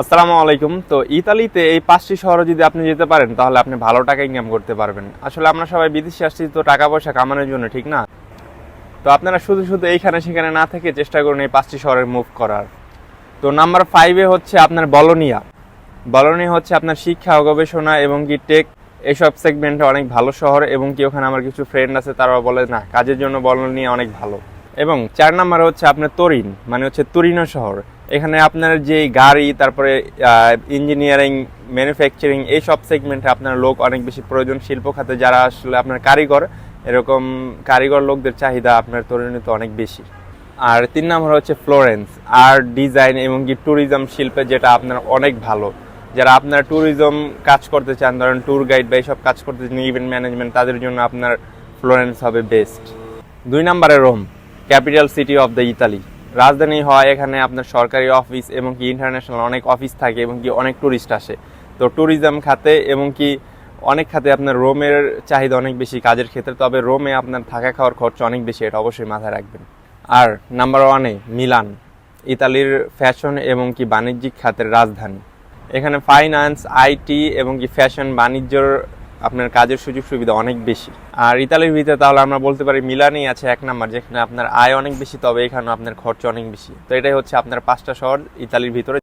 আসসালামু আলাইকুম। তো ইতালিতে এই পাঁচটি শহরে যদি আপনি যেতে পারেন, তাহলে আপনি ভালো টাকা ইনকাম করতে পারবেন। আসলে আমরা সবাই বিদেশে আসছি, তো টাকা পয়সা কামানোর জন্য, ঠিক না? তো আপনারা শুধু শুধু এইখানে সেখানে না থেকে চেষ্টা করুন এই পাঁচটি শহরে মুভ করার। তো নাম্বার ফাইভে হচ্ছে আপনার বলনিয়া। বলনিয়া হচ্ছে আপনার শিক্ষা, গবেষণা এবং কি টেক এইসব সেগমেন্টে অনেক ভালো শহর এবং কি ওখানে আমার কিছু ফ্রেন্ড আছে, তারাও বলে, না, কাজের জন্য বলনিয়া অনেক ভালো। এবং চার নাম্বার হচ্ছে আপনার তরিন মানে হচ্ছে তুরিনো শহর। এখানে আপনার যে গাড়ি, তারপরে ইঞ্জিনিয়ারিং ম্যানুফ্যাকচারিং এই সব সেগমেন্টে আপনার লোক অনেক বেশি প্রয়োজন। শিল্প খাতে যারা আসলে আপনার কারিগর, এরকম কারিগর লোকদের চাহিদা আপনার তরুণীতে অনেক বেশি। আর তিন নম্বর হচ্ছে ফ্লোরেন্স আর্ট ডিজাইন এবং কি ট্যুরিজম শিল্পে যেটা আপনার অনেক ভালো। যারা আপনার ট্যুরিজম কাজ করতে চান, ধরেন ট্যুর গাইড বা এইসব কাজ করতে চান ইভেন্ট ম্যানেজমেন্ট তাদের জন্য আপনার ফ্লোরেন্স হবে বেস্ট দুই নম্বরে Rome capital city of the Italy. রাজধানী হয় এখানে আপনার সরকারি অফিস এবং কি ইন্টারন্যাশনাল অনেক অফিস থাকে এবং কি অনেক ট্যুরিস্ট আসে। তো ট্যুরিজম খাতে এবং কি অনেক খাতে আপনার রোমের চাহিদা অনেক বেশি কাজের ক্ষেত্রে, তবে রোমে আপনার থাকা খাওয়ার খরচ অনেক বেশি, এটা অবশ্যই মাথায় রাখবেন। আর নাম্বার ওয়ানে মিলান, ইতালির ফ্যাশন এবং কি বাণিজ্যিক খাতের রাজধানী। এখানে ফাইন্যান্স আইটি এবং কি ফ্যাশন বাণিজ্যর আপনার কাজের সুযোগ সুবিধা অনেক বেশি। আর ইতালির ভিতরে তাহলে আমরা বলতে পারি মিলানেই আছে এক নাম্বার, যেখানে আপনার আয় অনেক বেশি, তবে এখানে আপনার খরচ অনেক বেশি। তো এটাই হচ্ছে আপনার পাঁচটা শহর ইতালির ভিতরে।